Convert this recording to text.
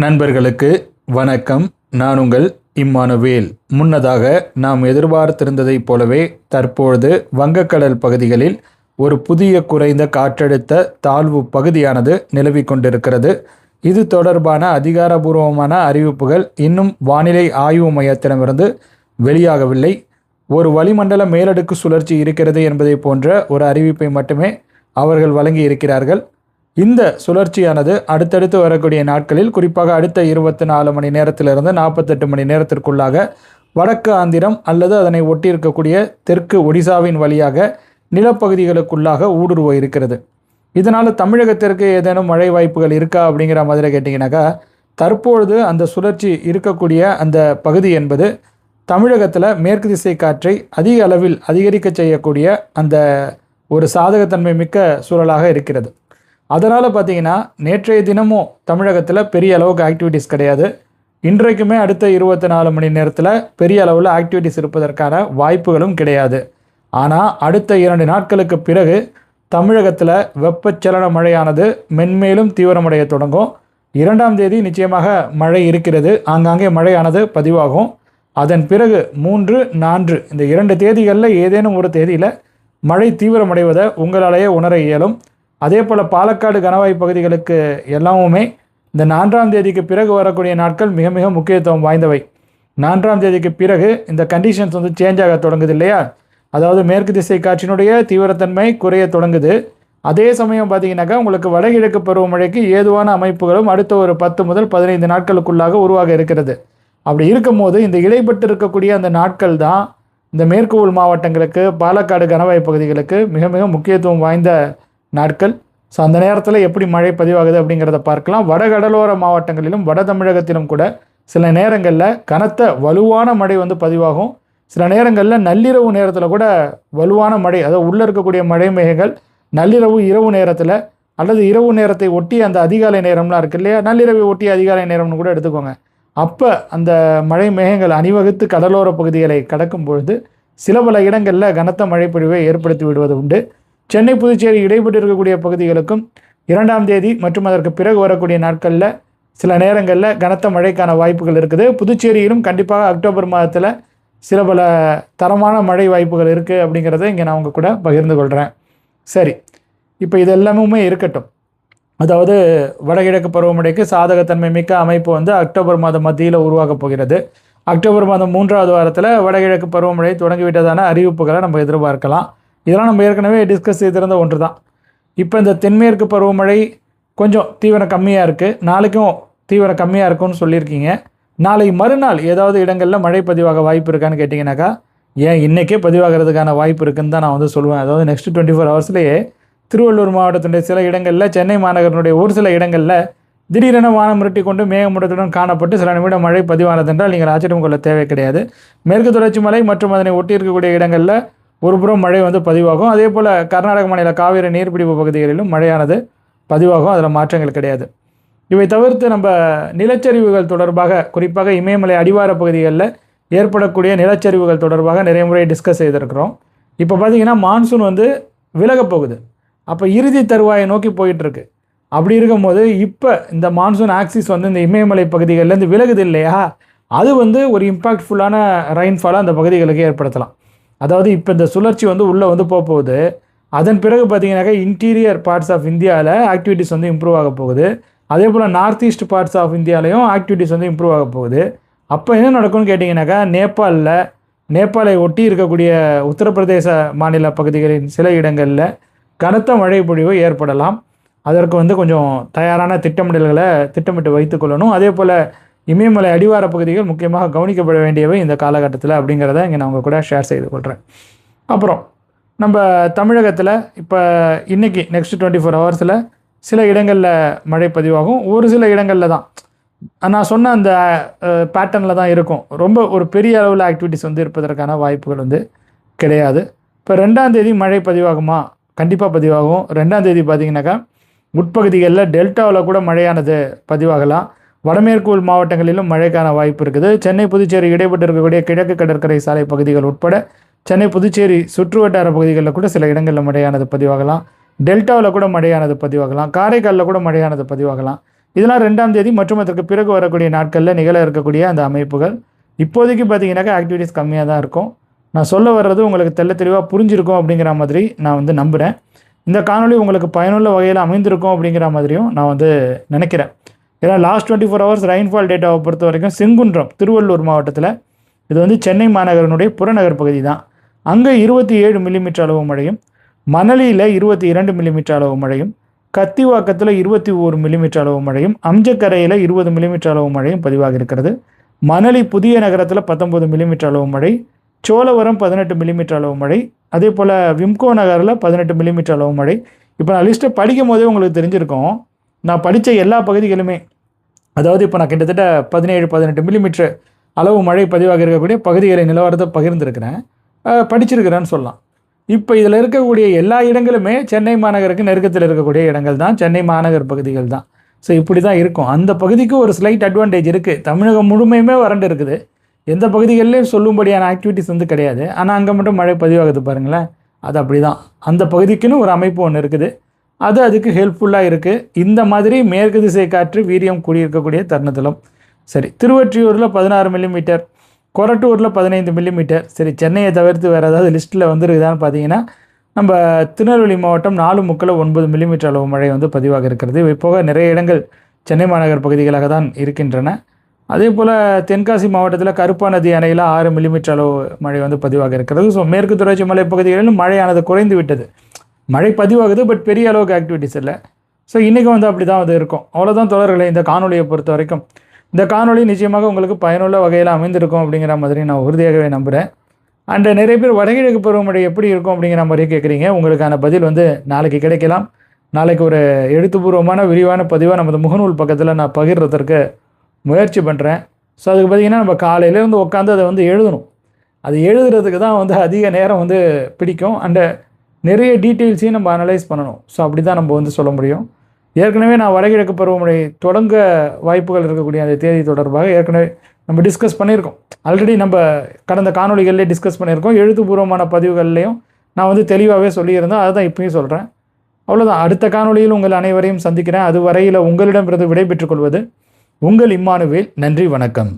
நண்பர்களுக்கு வணக்கம். நான் உங்கள் இம்மானுவேல். முன்னதாக நாம் எதிர்பார்த்திருந்ததைப் போலவே தற்பொழுது வங்கக்கடல் பகுதிகளில் ஒரு புதிய குறைந்த காற்றழுத்த தாழ்வு பகுதியானது நிலவிக் கொண்டிருக்கிறது. இது தொடர்பான அதிகாரபூர்வமான அறிவிப்புகள் இன்னும் வானிலை ஆய்வு மையத்திடமிருந்து வெளியாகவில்லை. ஒரு வளிமண்டல மேலடுக்கு சுழற்சி இருக்கிறது என்பதை போன்ற ஒரு அறிவிப்பை மட்டுமே அவர்கள் வழங்கி இருக்கிறார்கள் இந்த சுழற்சியானது அடுத்தடுத்து வரக்கூடிய நாட்களில் குறிப்பாக அடுத்த இருபத்தி நாலு மணி நேரத்திலிருந்து நாற்பத்தெட்டு மணி நேரத்திற்குள்ளாக வடக்கு ஆந்திரம் அல்லது அதனை ஒட்டியிருக்கக்கூடிய தெற்கு ஒடிசாவின் வழியாக நிலப்பகுதிகளுக்குள்ளாக ஊடுருவ இருக்கிறது. இதனால் தமிழகத்திற்கு ஏதேனும் மழை வாய்ப்புகள் இருக்கா அப்படிங்கிற மாதிரி கேட்டிங்கனாக்கா தற்பொழுது அந்த சுழற்சி இருக்கக்கூடிய அந்த பகுதி என்பது தமிழகத்தில் மேற்கு திசை காற்றை அதிக அளவில் அதிகரிக்க செய்யக்கூடிய அந்த ஒரு சாதகத்தன்மை மிக்க சூழலாக இருக்கிறது. அதனால் பார்த்தீங்கன்னா நேற்றைய தினமும் தமிழகத்தில் பெரிய அளவுக்கு ஆக்டிவிட்டீஸ் கிடையாது. இன்றைக்குமே அடுத்த இருபத்தி நாலு மணி நேரத்தில் பெரிய அளவில் ஆக்டிவிட்டீஸ் இருப்பதற்கான வாய்ப்புகளும் கிடையாது. ஆனால் அடுத்த இரண்டு நாட்களுக்கு பிறகு தமிழகத்தில் வெப்பச்சலன மழையானது மென்மேலும் தீவிரமடைய தொடங்கும். இரண்டாம் தேதி நிச்சயமாக மழை இருக்கிறது. ஆங்காங்கே மழையானது பதிவாகும். அதன் பிறகு மூன்று நான்கு இந்த இரண்டு தேதிகளில் ஏதேனும் ஒரு தேதியில் மழை தீவிரமடைவதை உங்களாலேயே உணர இயலும். அதே போல் பாலக்காடு கணவாய் பகுதிகளுக்கு எல்லாமுமே இந்த நான்காம் தேதிக்கு பிறகு வரக்கூடிய நாட்கள் மிக மிக முக்கியத்துவம் வாய்ந்தவை. நான்காம் தேதிக்கு பிறகு இந்த கண்டிஷன்ஸ் வந்து சேஞ்ச் ஆக தொடங்குது இல்லையா? அதாவது மேற்கு திசை காற்றினுடைய தீவிரத்தன்மை குறைய தொடங்குது. அதே சமயம் பார்த்தீங்கன்னாக்கா உங்களுக்கு வடகிழக்கு பருவமழைக்கு ஏதுவான அமைப்புகளும் அடுத்த ஒரு பத்து முதல் பதினைந்து நாட்களுக்குள்ளாக உருவாக இருக்கிறது. அப்படி இருக்கும்போது இந்த இடைப்பட்டு இருக்கக்கூடிய அந்த நாட்கள் தான் இந்த மேற்கு உள் மாவட்டங்களுக்கு பாலக்காடு கணவாய் பகுதிகளுக்கு மிக மிக முக்கியத்துவம் வாய்ந்த நாட்கள். ஸோ அந்த நேரத்தில் எப்படி மழை பதிவாகுது அப்படிங்கிறத பார்க்கலாம். வட கடலோர மாவட்டங்களிலும் வட தமிழகத்திலும் கூட சில நேரங்களில் கனத்த வலுவான மழை வந்து பதிவாகும். சில நேரங்களில் நள்ளிரவு நேரத்தில் கூட வலுவான மழை அதாவது உள்ளே இருக்கக்கூடிய மழை மேகங்கள் நள்ளிரவு இரவு நேரத்தில் அல்லது இரவு நேரத்தை ஒட்டி அந்த அதிகாலை நேரம்லாம் இருக்கு இல்லையா? நள்ளிரவை ஒட்டி அதிகாலை நேரம்னு கூட எடுத்துக்கோங்க. அப்போ அந்த மழை மேகங்கள் அணிவகுத்து கடலோர பகுதிகளை கடக்கும் பொழுது சில பல இடங்களில் கனத்த மழைப்பொழிவை ஏற்படுத்தி விடுவது உண்டு. சென்னை புதுச்சேரி இடைப்பட்டு இருக்கக்கூடிய பகுதிகளுக்கும் இரண்டாம் தேதி மற்றும் அதற்கு பிறகு வரக்கூடிய நாட்களில் சில நேரங்களில் கனத்த மழைக்கான வாய்ப்புகள் இருக்குது. புதுச்சேரியிலும் கண்டிப்பாக அக்டோபர் மாதத்தில் சில பல தரமான மழை வாய்ப்புகள் இருக்குது அப்படிங்கிறத இங்கே நான் உங்கள் கூட பகிர்ந்து கொள்கிறேன் சரி இப்போ இது எல்லாமே இருக்கட்டும். அதாவது வடகிழக்கு பருவமழைக்கு சாதகத்தன்மை மிக்க அமைப்பு வந்து அக்டோபர் மாதம் மத்தியில் உருவாகப் போகிறது. அக்டோபர் மாதம் மூன்றாவது வாரத்தில் வடகிழக்கு பருவமழை தொடங்கிவிட்டதான அறிவிப்புகளை நம்ம எதிர்பார்க்கலாம். இதெல்லாம் நம்ம ஏற்கனவே டிஸ்கஸ் செய்திருந்த ஒன்று தான் இப்போ இந்த தென்மேற்கு பருவமழை கொஞ்சம் தீவிரம் கம்மியாக இருக்குது நாளைக்கும் தீவிரம் கம்மியாக இருக்கும்னு சொல்லியிருக்கீங்க. நாளை மறுநாள் ஏதாவது இடங்களில் மழை பதிவாக வாய்ப்பு இருக்கான்னு கேட்டிங்கனாக்கா ஏன் இன்றைக்கே பதிவாகிறதுக்கான வாய்ப்பு இருக்குன்னு தான் நான் வந்து சொல்லுவேன். அதாவது நெக்ஸ்ட் டுவெண்ட்டி ஃபோர் ஹவர்ஸ்லேயே திருவள்ளூர் மாவட்டத்தினுடைய சில இடங்களில் சென்னை மாநகரனுடைய ஒரு சில இடங்களில் திடீரென வானம் மிரட்டி கொண்டு மேகமூட்டத்துடன் காணப்பட்டு சில நிமிடம் மழை பதிவானது என்றால் நீங்கள் ஆச்சரியம் கொள்ள தேவை கிடையாது. மேற்கு தொடர்ச்சி மலை மற்றும் அதனை ஒட்டி இருக்கக்கூடிய இடங்களில் ஒரு புறம் மழை வந்து பதிவாகும். அதே போல் கர்நாடக மாநில காவிரி நீர்பிடிப்பு பகுதிகளிலும் மழையானது பதிவாகும். அதில் மாற்றங்கள் கிடையாது. இவை தவிர்த்து நம்ம நிலச்சரிவுகள் தொடர்பாக குறிப்பாக இமயமலை அடிவார பகுதிகளில் ஏற்படக்கூடிய நிலச்சரிவுகள் தொடர்பாக நிறைய முறை டிஸ்கஸ் செய்திருக்கிறோம். இப்போ பார்த்தீங்கன்னா மான்சூன் வந்து விலகப் போகுது. அப்போ இறுதி தருவாயை நோக்கி போயிட்டுருக்கு. அப்படி இருக்கும்போது இப்போ இந்த மான்சூன் ஆக்சிஸ் வந்து இந்த இமயமலை பகுதிகள்லேருந்து விலகுது இல்லையா? அது வந்து ஒரு இம்பாக்ட்ஃபுல்லான ரெயின்ஃபாலை அந்த பகுதிகளுக்கு ஏற்படுத்தலாம். அதாவது இப்போ இந்த சுழற்சி வந்து உள்ளே வந்து போக போகுது. அதன் பிறகு பார்த்தீங்கன்னாக்கா இன்டீரியர் பார்ட்ஸ் ஆஃப் இந்தியாவில் ஆக்டிவிட்டிஸ் வந்து இம்ப்ரூவ் ஆக போகுது. அதே போல் நார்த் ஈஸ்ட் பார்ட்ஸ் ஆஃப் இந்தியாலையும் ஆக்டிவிட்டிஸ் வந்து இம்ப்ரூவ் ஆக போகுது. அப்போ என்ன நடக்கும்னு கேட்டிங்கனாக்கா நேபாளில் நேபாளை ஒட்டி இருக்கக்கூடிய உத்தரப்பிரதேச மாநில பகுதிகளின் சில இடங்களில் கனத்த மழை பொழிவு ஏற்படலாம். அதற்கு வந்து கொஞ்சம் தயாரான திட்டமிடல்களை திட்டமிட்டு வைத்துக்கொள்ளணும் அதே போல் இமயமலை அடிவார பகுதிகள் முக்கியமாக கவனிக்கப்பட வேண்டியவை இந்த காலகட்டத்தில் அப்படிங்கிறத இங்கே நான் உங்கள் கூட ஷேர் செய்து கொள்கிறேன் அப்புறம் நம்ம தமிழகத்தில் இப்போ இன்றைக்கி நெக்ஸ்ட் டுவெண்ட்டி ஃபோர் ஹவர்ஸில் சில இடங்களில் மழை பதிவாகும். ஒரு சில இடங்களில் தான். நான் சொன்ன அந்த பேட்டர்னில் தான் இருக்கும். ரொம்ப ஒரு பெரிய அளவில் ஆக்டிவிட்டிஸ் வந்து இருப்பதற்கான வாய்ப்புகள் வந்து கிடையாது. இப்போ ரெண்டாம் தேதி மழை பதிவாகுமா? கண்டிப்பாக பதிவாகும். ரெண்டாம் தேதி பார்த்தீங்கன்னாக்கா உட்பகுதிகளில் டெல்டாவில் கூட மழையானது பதிவாகலாம். வடமேற்கு உள் மாவட்டங்களிலும் மழைக்கான வாய்ப்பு இருக்குது. சென்னை புதுச்சேரி இடைப்பட்டு இருக்கக்கூடிய கிழக்கு கடற்கரை சாலை பகுதிகள் உட்பட சென்னை புதுச்சேரி சுற்றுவட்டார பகுதிகளில் கூட சில இடங்களில் மழையானது பதிவாகலாம். டெல்டாவில் கூட மழையானது பதிவாகலாம். காரைக்காலில் கூட மழையானது பதிவாகலாம். இதெல்லாம் ரெண்டாம் தேதி மற்றும் அதற்கு பிறகு வரக்கூடிய நாட்களில் நிகழ இருக்கக்கூடிய அந்த அமைப்புகள் இப்போதைக்கு பார்த்தீங்கன்னாக்கா ஆக்டிவிட்டீஸ் கம்மியாக தான் இருக்கும். நான் சொல்ல வர்றது உங்களுக்கு தெல்ல தெளிவாக புரிஞ்சிருக்கும் அப்படிங்கிற மாதிரி நான் வந்து நம்புகிறேன் இந்த காணொளி உங்களுக்கு பயனுள்ள வகையில் அமைந்திருக்கும் அப்படிங்கிற மாதிரியும் நான் வந்து நினைக்கிறேன். ஏன்னா last twenty four hours rainfall டேட்டாவை பொறுத்த வரைக்கும் செங்குன்றம் திருவள்ளூர் மாவட்டத்தில். இது வந்து சென்னை மாநகரனுடைய புறநகர் பகுதி தான். அங்கே இருபத்தி ஏழு மில்லிமீட்டர் அளவு மழையும் மணலியில் இருபத்தி இரண்டு மில்லிமீட்டர் அளவு மழையும் கத்திவாக்கத்தில் இருபத்தி ஓரு மில்லிமீட்டர் அளவு மழையும் அம்ஜக்கரையில் இருபது மில்லிமீட்டர் அளவு மழையும் பதிவாக இருக்கிறது. மணலி புதிய நகரத்தில் பத்தொம்பது மில்லிமீட்டர் அளவு மழை சோழவரம் பதினெட்டு மில்லிமீட்டர் அளவு மழை அதே போல் விம்கோ நகரில் பதினெட்டு மில்லிமீட்டர் அளவு மழை. இப்போ நான் லிஸ்ட்டை படிக்கும் போதே உங்களுக்கு தெரிஞ்சிருக்கும். நான் படித்த எல்லா பகுதிகளுமே அதாவது இப்போ நான் கிட்டத்தட்ட பதினேழு பதினெட்டு மில்லிமீட்டர் அளவு மழை பதிவாக இருக்கக்கூடிய பகுதிகளை நிலவரத்தை பகிர்ந்துருக்கிறேன். படிச்சிருக்கிறேன்னு சொல்லலாம். இப்போ இதில் இருக்கக்கூடிய எல்லா இடங்களுமே சென்னை மாநகருக்கு நெருக்கத்தில் இருக்கக்கூடிய இடங்கள் தான் சென்னை மாநகர் பகுதிகள் தான். ஸோ இப்படி தான் இருக்கும். அந்த பகுதிக்கு ஒரு ஸ்லைட் அட்வான்டேஜ் இருக்குது தமிழகம் முழுமையுமே வறண்டு இருக்குது. எந்த பகுதிகளிலையும் சொல்லும்படியான ஆக்டிவிட்டிஸ் வந்து கிடையாது. ஆனால் அங்கே மட்டும் மழை பதிவாகுது பாருங்களேன். அது அப்படி தான் அந்த பகுதிக்குன்னு ஒரு அமைப்பு ஒன்று இருக்குது. அது அதுக்கு ஹெல்ப்ஃபுல்லாக இருக்குது இந்த மாதிரி மேற்கு திசை காற்று வீரியம் கூடியிருக்கக்கூடிய தருணத்திலும். சரி திருவொற்றியூரில் பதினாறு மில்லிமீட்டர் கொரட்டூரில் பதினைந்து மில்லிமீட்டர் சரி சென்னையை தவிர்த்து வேறு ஏதாவது லிஸ்ட்டில் வந்துருக்குதான்னு பார்த்தீங்கன்னா நம்ம திருநெல்வேலி மாவட்டம் நாலு முக்கில் ஒன்பது மில்லிமீட்டர் அளவு மழை வந்து பதிவாக இருக்கிறது. இவை போக நிறைய இடங்கள் சென்னை மாநகர் பகுதிகளாக தான் இருக்கின்றன. அதே போல் தென்காசி மாவட்டத்தில் கருப்பா நதி அணையில் ஆறு மில்லிமீட்டர் அளவு மழை வந்து பதிவாக இருக்கிறது. ஸோ மேற்கு தொடர்ச்சி மலை பகுதிகளிலும் மழையானது குறைந்து விட்டது. மழை பதிவாகுது பட் பெரிய அளவுக்கு ஆக்டிவிட்டிஸ் இல்லை. ஸோ இன்றைக்கும் வந்து அப்படி தான் அது இருக்கும். அவ்வளோதான் தொடர்களை இந்த காணொலியை பொறுத்த வரைக்கும். இந்த காணொலி நிச்சயமாக உங்களுக்கு பயனுள்ள வகையில் அமைந்திருக்கும் அப்படிங்கிற மாதிரி நான் உறுதியாகவே நம்புகிறேன் அண்ட் நிறைய பேர் வடகிழக்கு பருவமழை எப்படி இருக்கும் அப்படிங்கிற மாதிரி கேட்குறீங்க. உங்களுக்கான பதில் வந்து நாளைக்கு கிடைக்கலாம். நாளைக்கு ஒரு எழுத்துப்பூர்வமான விரிவான பதிவாக நமது முகநூல் பக்கத்தில் நான் பகிர்றதற்கு முயற்சி பண்ணுறேன் ஸோ அதுக்கு பார்த்தீங்கன்னா நம்ம காலையிலேருந்து உட்காந்து அதை வந்து எழுதணும். அது எழுதுறதுக்கு தான் வந்து அதிக நேரம் வந்து பிடிக்கும். அண்டு நிறைய டீட்டெயில்ஸையும் நம்ம அனலைஸ் பண்ணணும். ஸோ அப்படி தான் நம்ம வந்து சொல்ல முடியும். ஏற்கனவே நான் வடகிழக்கு பருவமழை தொடங்க வாய்ப்புகள் இருக்கக்கூடிய அந்த தேதி தொடர்பாக ஏற்கனவே நம்ம டிஸ்கஸ் பண்ணியிருக்கோம். ஆல்ரெடி நம்ம கடந்த காணொளிகள்லேயே டிஸ்கஸ் பண்ணியிருக்கோம். எழுத்துப்பூர்வமான பதிவுகள்லையும் நான் வந்து தெளிவாகவே சொல்லியிருந்தேன். அதை தான் இப்பயும் சொல்கிறேன் அவ்வளோதான் அடுத்த காணொளியில் உங்கள் அனைவரையும் சந்திக்கிறேன். அது வரையில் உங்களிடமிருந்து விடைபெற்றுக் கொள்வது உங்கள் இம்மானுவேல். நன்றி வணக்கம்.